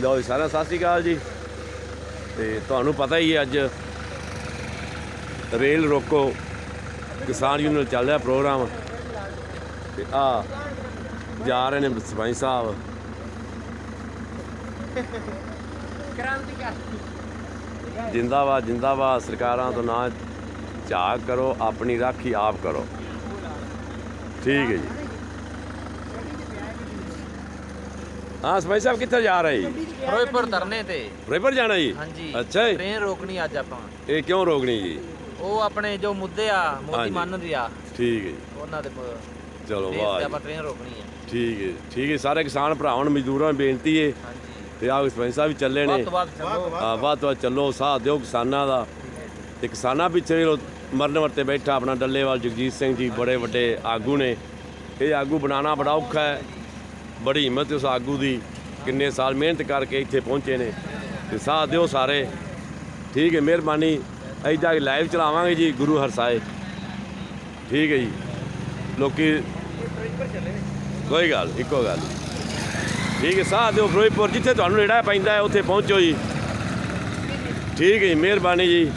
ਲਓ ਜੀ, ਸਾਰਿਆਂ ਸਤਿ ਸ਼੍ਰੀ ਅਕਾਲ ਜੀ। ਤੇ ਤੁਹਾਨੂੰ ਪਤਾ ਹੀ ਅੱਜ ਰੇਲ ਰੋਕੋ ਕਿਸਾਨ ਯੂਨੀਅਨ ਚੱਲ ਰਿਹਾ ਪ੍ਰੋਗਰਾਮ। ਤੇ ਆ ਜਾ ਰਹੇ ਨੇ ਸਰਪੰਚ ਸਾਹਿਬ। ਜਿੰਦਾਬਾਦ ਜਿੰਦਾਬਾਦ, ਸਰਕਾਰਾਂ ਤੋਂ ਨਾ ਝਾਕ ਕਰੋ, ਆਪਣੀ ਰਾਖੀ ਆਪ ਕਰੋ। ਠੀਕ ਹੈ ਜੀ। ਹਾਂ ਸਰਪੰਚ ਸਾਹਿਬ ਕਿੱਥੇ ਜਾ ਰਹੇ? ਜੀ ਫਿਰੋਜ਼ਪੁਰ ਧਰਨੇ ਤੇ। ਰੇਪਰ ਜਾਣਾ ਜੀ? ਹਾਂਜੀ। ਅੱਛਾ ਜੀ। ਟ੍ਰੇਨ ਰੋਕਣੀ ਅੱਜ ਆਪਾਂ। ਇਹ ਕਿਉਂ ਰੋਕਣੀ ਜੀ? ਉਹ ਆਪਣੇ ਜੋ ਮੁੱਦੇ ਆ ਮੋਦੀ ਹਾਂਜੀ। ਮੰਨਦੇ ਆ। ਠੀਕ ਹੈ ਜੀ। ਉਹਨਾਂ ਦੇ ਚਲੋ ਵਾਹ ਤੇ ਜੀ। ਆਪਾਂ ਟ੍ਰੇਨ ਰੋਕਣੀ ਹੈ ਠੀਕ ਹੈ ਠੀਕ ਹੈ ਸਾਰੇ ਕਿਸਾਨ ਭਰਾਵਾਂ ਨੂੰ ਮਜ਼ਦੂਰਾਂ ਨੂੰ ਬੇਨਤੀ ਹੈ। ਹਾਂਜੀ। ਤੇ ਆਹ ਸਰਪੰਚ ਸਾਹਿਬ ਵੀ ਚੱਲੇ ਵੱਧ ਨੇ ਤੋਂ ਵੱਧ ਚੱਲੋ। ਆ ਵੱਧ ਤੋਂ ਵੱਧ ਚੱਲੋ। ਸਾਥ ਦਿਓ ਕਿਸਾਨਾਂ ਦਾ। ਤੇ ਕਿਸਾਨਾਂ ਪਿੱਛੇ ਮਰਨ ਵਰਤੇ ਬੈਠਾ ਆਪਣਾ ਡੱਲੇਵਾਲ ਜਗਜੀਤ ਸਿੰਘ ਜੀ ਬੜੇ ਵੱਡੇ ਆਗੂ ਨੇ। ਇਹ ਆਗੂ ਬਣਾਉਣਾ ਬੜਾ ਔਖਾ ਹੈ। ਬੜੀ ਹਿੰਮਤ ਉਸ ਆਗੂ ਦੀ ਕਿੰਨੇ ਸਾਲ ਮਿਹਨਤ ਕਰਕੇ ਇੱਥੇ ਪਹੁੰਚੇ ਨੇ। ਤੇ ਸਾਥ ਦਿਓ ਸਾਰੇ। ਠੀਕ ਹੈ, ਮਿਹਰਬਾਨੀ। ਐਦਾਂ ਲਾਈਵ ਚਲਾਵਾਂਗੇ ਜੀ ਗੁਰੂ ਹਰਸਾਏ ਠੀਕ ਹੈ ਜੀ। ਲੋਕੀ ਕੋਈ ਗੱਲ ਇੱਕੋ ਗੱਲ। ਠੀਕ ਹੈ, ਸਾਥ ਦਿਓ ਫਿਰੋਜ਼ਪੁਰ। ਜਿੱਥੇ ਤੁਹਾਨੂੰ ਨੇੜਾ ਪੈਂਦਾ ਹੈ, ਉੱਥੇ ਪਹੁੰਚੋ ਜੀ। ਠੀਕ ਹੈ ਜੀ, ਮਿਹਰਬਾਨੀ ਜੀ।